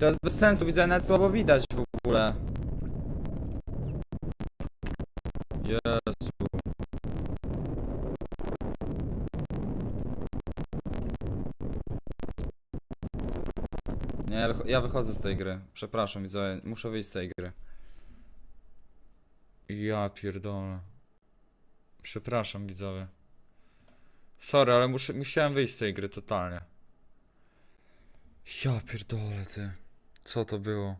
To jest bez sensu, widzę, nawet słabo widać w ogóle. Jezu. Nie, ja wycho- ja wychodzę z tej gry. Przepraszam, widzę, muszę wyjść z tej gry. Ja pierdolę. Przepraszam, widzowie. Sorry, ale musiałem wyjść z tej gry totalnie. Ja pierdolę, ty. Co to było?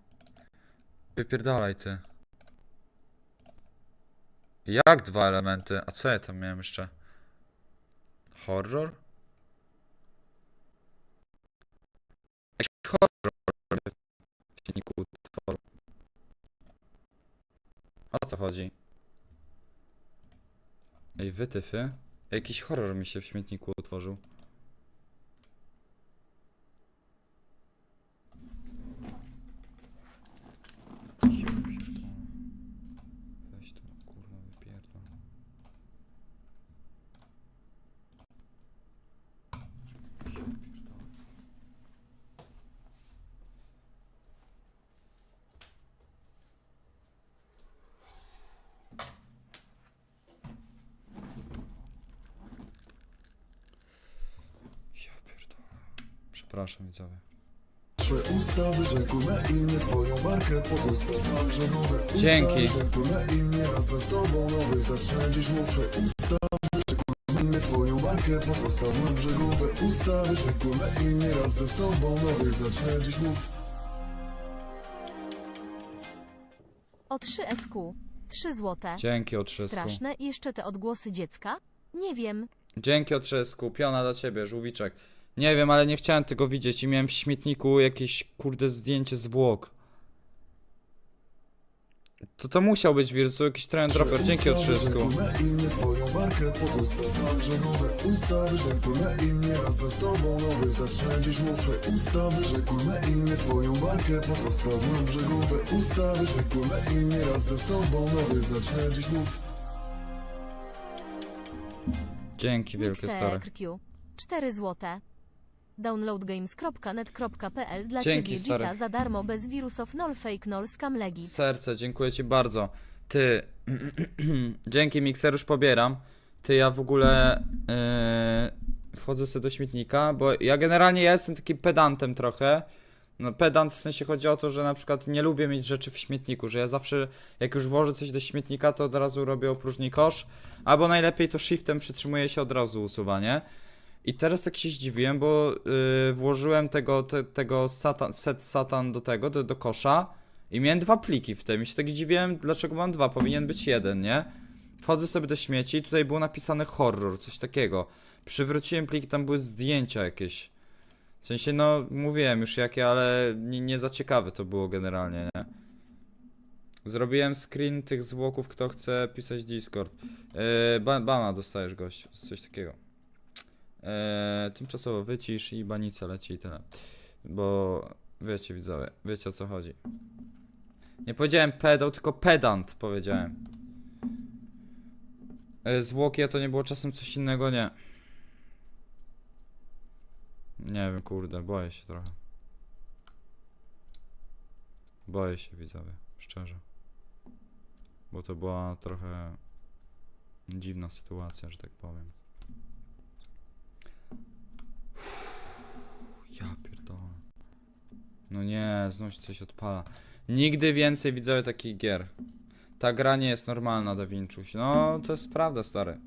Wypierdalaj, ty. Jak dwa elementy? A co ja tam miałem jeszcze? Horror? Jakiś horror w silniku utworu. O co chodzi? Ej, wytyfy? Jakiś horror mi się w śmietniku utworzył. Ja pierdolę. Weź to, kurwa, wypierdol. Ja pierdolę. Ja pierdolę. Przepraszam widzowie. Twe usta wyrzekły na imię swoją markę Pozostaw na brzegowe usta Dzięki. wyrzekły na imię Razem z tobą nowy zacznę dziś mów Twe usta wyrzekły na imię swoją markę Pozostaw na brzegowe usta wyrzekły na imię Razem z tobą nowy zacznę dziś mów O 3 SQ. 3 złote. Dzięki otrzysku. Straszne. I jeszcze te odgłosy dziecka? Nie wiem. Dzięki otrzysku. Piona dla ciebie, żółwiczek. Nie wiem, ale nie chciałem tego widzieć i miałem w śmietniku jakieś kurde zdjęcie zwłok. To to musiał być wirus, jakiś trend dropper. Dzięki dziś mów Dzięki wielkie stare. Mixer Q. 4 złote. Downloadgames.net.pl Dla Dzięki, ciebie stary. Gita za darmo bez wirusów nol fake nol scam legit. Serce, dziękuję ci bardzo. Ty, dzięki mikser już pobieram. Ty, ja w ogóle yy, wchodzę sobie do śmietnika, bo ja generalnie ja jestem takim pedantem trochę. No pedant w sensie chodzi o to, że na przykład nie lubię mieć rzeczy w śmietniku, że ja zawsze jak już włożę coś do śmietnika, to od razu robię opróżni kosz, albo najlepiej to shiftem przytrzymuję się od razu usuwanie. I teraz tak się zdziwiłem, bo yy, włożyłem tego, te, tego satan, set satan do tego, do, do kosza i miałem dwa pliki w tym i się tak dziwiłem, dlaczego mam dwa, powinien być jeden, nie? Wchodzę sobie do śmieci i tutaj było napisane horror, coś takiego. Przywróciłem pliki, tam były zdjęcia jakieś. W sensie, no, mówiłem już jakie, ale nie, nie za ciekawe to było generalnie, nie? Zrobiłem screen tych zwłoków, kto chce pisać Discord. Yy, ba bana dostajesz gość, coś takiego. Yy, tymczasowo wycisz i banica leci i tyle. Bo wiecie widzowie, wiecie o co chodzi. Nie powiedziałem pedał, tylko pedant powiedziałem. Yy, zwłoki, a to nie było czasem coś innego? Nie. Nie wiem, kurde, boję się trochę. Boję się widzowie, szczerze. Bo to była trochę dziwna sytuacja, że tak powiem. Ja pierdolę. No nie, znów coś odpala. Nigdy więcej widzowie takich gier. Ta gra nie jest normalna, Da Vinciuś. No, to jest prawda, stary.